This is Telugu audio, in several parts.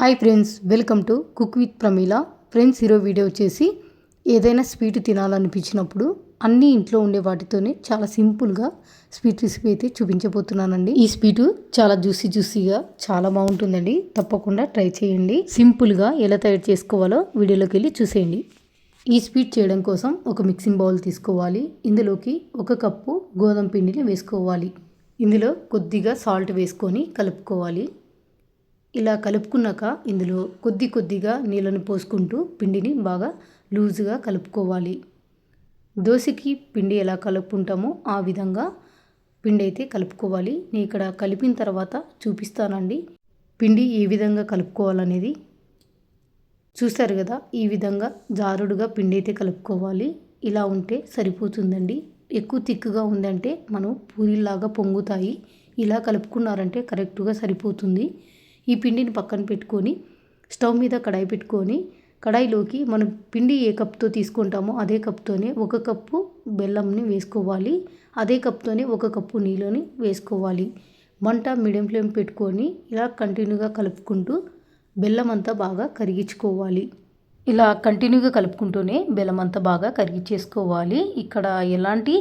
Hi friends welcome to cook with Pramila. Friends hero video వచ్చేసి ఏదైనా స్వీట్ తినాలనిపించినప్పుడు అన్ని ఇంట్లో ఉండే వాటితోనే చాలా సింపుల్గా స్వీట్ రెసిపీ అయితే చూపించబోతున్నానండి. ఈ స్వీటు చాలా జ్యూసీ జ్యూసీగా చాలా బాగుంటుందండి. తప్పకుండా ట్రై చేయండి. సింపుల్గా ఎలా తయారు చేసుకోవాలో వీడియోలోకి వెళ్ళి చూసేయండి. ఈ స్వీట్ చేయడం కోసం ఒక మిక్సింగ్ బౌల్ తీసుకోవాలి. ఇందులోకి ఒక కప్పు గోధుమ పిండిని వేసుకోవాలి. ఇందులో కొద్దిగా సాల్ట్ వేసుకొని కలుపుకోవాలి. ఇలా కలుపుకున్నాక ఇందులో కొద్ది కొద్దిగా నీళ్ళను పోసుకుంటూ పిండిని బాగా లూజుగా కలుపుకోవాలి. దోశకి పిండి ఎలా కలుపుకుంటామో ఆ విధంగా పిండి అయితే కలుపుకోవాలి. నేను ఇక్కడ కలిపిన తర్వాత చూపిస్తానండి. పిండి ఏ విధంగా కలుపుకోవాలనేది. చూస్తారు కదా ఈ విధంగా జారుడుగా పిండి అయితే కలుపుకోవాలి. ఇలా ఉంటే సరిపోతుందండి. ఎక్కువ తిక్కుగా ఉందంటే మనం పూరిలాగా పొంగుతాయి. ఇలా కలుపుకున్నారంటే కరెక్ట్గా సరిపోతుంది. ఈ పిండిని పక్కన పెట్టుకొని స్టవ్ మీద కడాయి పెట్టుకొని కడాయిలోకి మనం పిండి ఏ కప్తో తీసుకుంటామో అదే కప్తోనే ఒక కప్పు బెల్లంని వేసుకోవాలి. అదే కప్తోనే ఒక కప్పు నీళ్ళని వేసుకోవాలి. మంట మీడియం ఫ్లేమ్ పెట్టుకొని ఇలా కంటిన్యూగా కలుపుకుంటూ బెల్లం అంతా బాగా కరిగించుకోవాలి. ఇలా కంటిన్యూగా కలుపుకుంటూనే బెల్లం అంతా బాగా కరిగిచ్చేసుకోవాలి. ఇక్కడ ఎలాంటి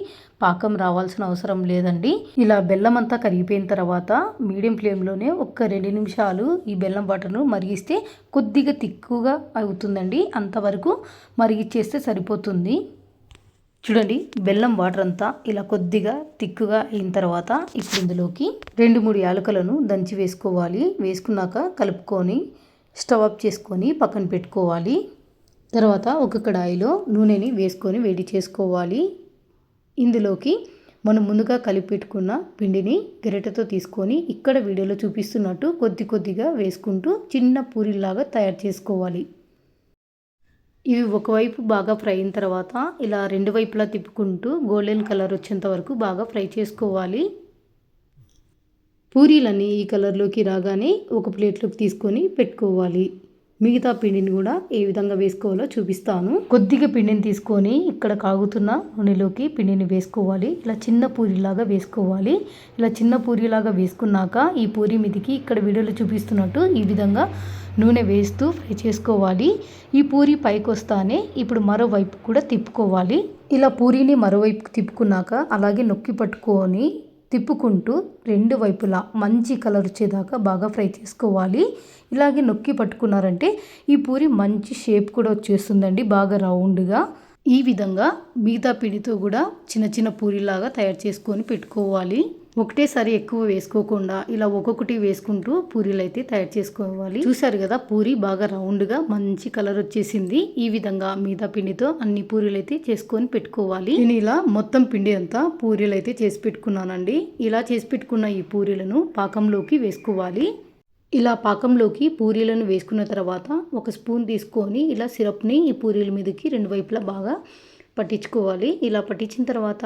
పాకం రావాల్సిన అవసరం లేదండి. ఇలా బెల్లం అంతా కరిగిపోయిన తర్వాత మీడియం ఫ్లేమ్లోనే ఒక్క రెండు నిమిషాలు ఈ బెల్లం వాటర్ను మరిగిస్తే కొద్దిగా తిక్కుగా అవుతుందండి. అంతవరకు మరిగిచ్చేస్తే సరిపోతుంది. చూడండి బెల్లం వాటర్ అంతా ఇలా కొద్దిగా తిక్కుగా అయిన తర్వాత ఇప్పుడు ఇందులోకి రెండు మూడు యాలకులను దంచి వేసుకోవాలి. వేసుకున్నాక కలుపుకొని స్టవ్ ఆఫ్ చేసుకొని పక్కన పెట్టుకోవాలి. తర్వాత ఒక కడాయిలో నూనెని వేసుకొని వేడి చేసుకోవాలి. ఇందులోకి మనం ముందుగా కలిపి పెట్టుకున్న పిండిని గరిటెతో తీసుకొని ఇక్కడ వీడియోలో చూపిస్తున్నట్టు కొద్ది కొద్దిగా వేసుకుంటూ చిన్న పూరిలాగా తయారు చేసుకోవాలి. ఇవి ఒకవైపు బాగా ఫ్రై అయిన తర్వాత ఇలా రెండు వైపులా తిప్పుకుంటూ గోల్డెన్ కలర్ వచ్చేంత వరకు బాగా ఫ్రై చేసుకోవాలి. పూరీలన్నీ ఈ కలర్లోకి రాగానే ఒక ప్లేట్లోకి తీసుకొని పెట్టుకోవాలి. మిగతా పిండిని కూడా ఏ విధంగా వేసుకోవాలో చూపిస్తాను. కొద్దిగా పిండిని తీసుకొని ఇక్కడ కాగుతున్న నూనెలోకి పిండిని వేసుకోవాలి. ఇలా చిన్న పూరిలాగా వేసుకోవాలి. ఇలా చిన్న పూరిలాగా వేసుకున్నాక ఈ పూరి మీదికి ఇక్కడ వీడియోలో చూపిస్తున్నట్టు ఈ విధంగా నూనె వేస్తూ ఫ్రై చేసుకోవాలి. ఈ పూరి పైకి వస్తానే ఇప్పుడు మరోవైపు కూడా తిప్పుకోవాలి. ఇలా పూరిని మరోవైపు తిప్పుకున్నాక అలాగే నొక్కి పట్టుకొని తిప్పుకుంటూ రెండు వైపులా మంచి కలర్ వచ్చేదాకా బాగా ఫ్రై చేసుకోవాలి. ఇలాగే నొక్కి పట్టుకున్నారంటే ఈ పూరి మంచి షేప్ కూడా వచ్చేస్తుందండి బాగా రౌండ్గా. ఈ విధంగా మిగతా పిండితో కూడా చిన్న చిన్న పూరిలాగా తయారు చేసుకొని పెట్టుకోవాలి. ఒకటేసారి ఎక్కువ వేసుకోకుండా ఇలా ఒక్కొక్కటి వేసుకుంటూ పూరీలు అయితే తయారు చేసుకోవాలి. చూసారు కదా పూరి బాగా రౌండ్గా మంచి కలర్ వచ్చేసింది. ఈ విధంగా మీద పిండితో అన్ని పూరీలు అయితే చేసుకొని పెట్టుకోవాలి. నేను ఇలా మొత్తం పిండి అంతా పూరీలు అయితే చేసి పెట్టుకున్నానండి. ఇలా చేసి పెట్టుకున్న ఈ పూరీలను పాకంలోకి వేసుకోవాలి. ఇలా పాకంలోకి పూరీలను వేసుకున్న తర్వాత ఒక స్పూన్ తీసుకొని ఇలా సిరప్ని ఈ పూరీల మీదకి రెండు వైపులా బాగా పట్టించుకోవాలి. ఇలా పట్టించిన తర్వాత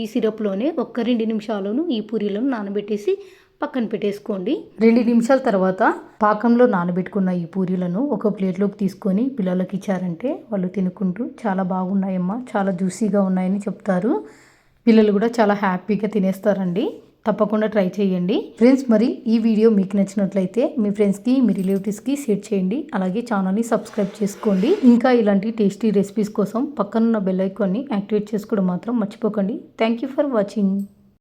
ఈ సిరప్లోనే ఒక్క రెండు నిమిషాలను ఈ పూరీలను నానబెట్టేసి పక్కన పెట్టేసుకోండి. రెండు నిమిషాల తర్వాత పాకంలో నానబెట్టుకున్న ఈ పూరీలను ఒక ప్లేట్లోకి తీసుకొని పిల్లలకి ఇచ్చారంటే వాళ్ళు తినుకుంటూ చాలా బాగున్నాయమ్మా చాలా జ్యూసీగా ఉన్నాయని చెప్తారు. పిల్లలు కూడా చాలా హ్యాపీగా తినేస్తారండి. తప్పకుండా ట్రై చేయండి. ఫ్రెండ్స్ మరి ఈ వీడియో మీకు నచ్చినట్లయితే మీ ఫ్రెండ్స్కి మీ రిలేటివ్స్కి షేర్ చేయండి. అలాగే ఛానల్ని సబ్స్క్రైబ్ చేసుకోండి. ఇంకా ఇలాంటి టేస్టీ రెసిపీస్ కోసం పక్కనున్న బెల్ ఐకాన్ని యాక్టివేట్ చేసుకోవడం మాత్రం మర్చిపోకండి. Thank you for watching.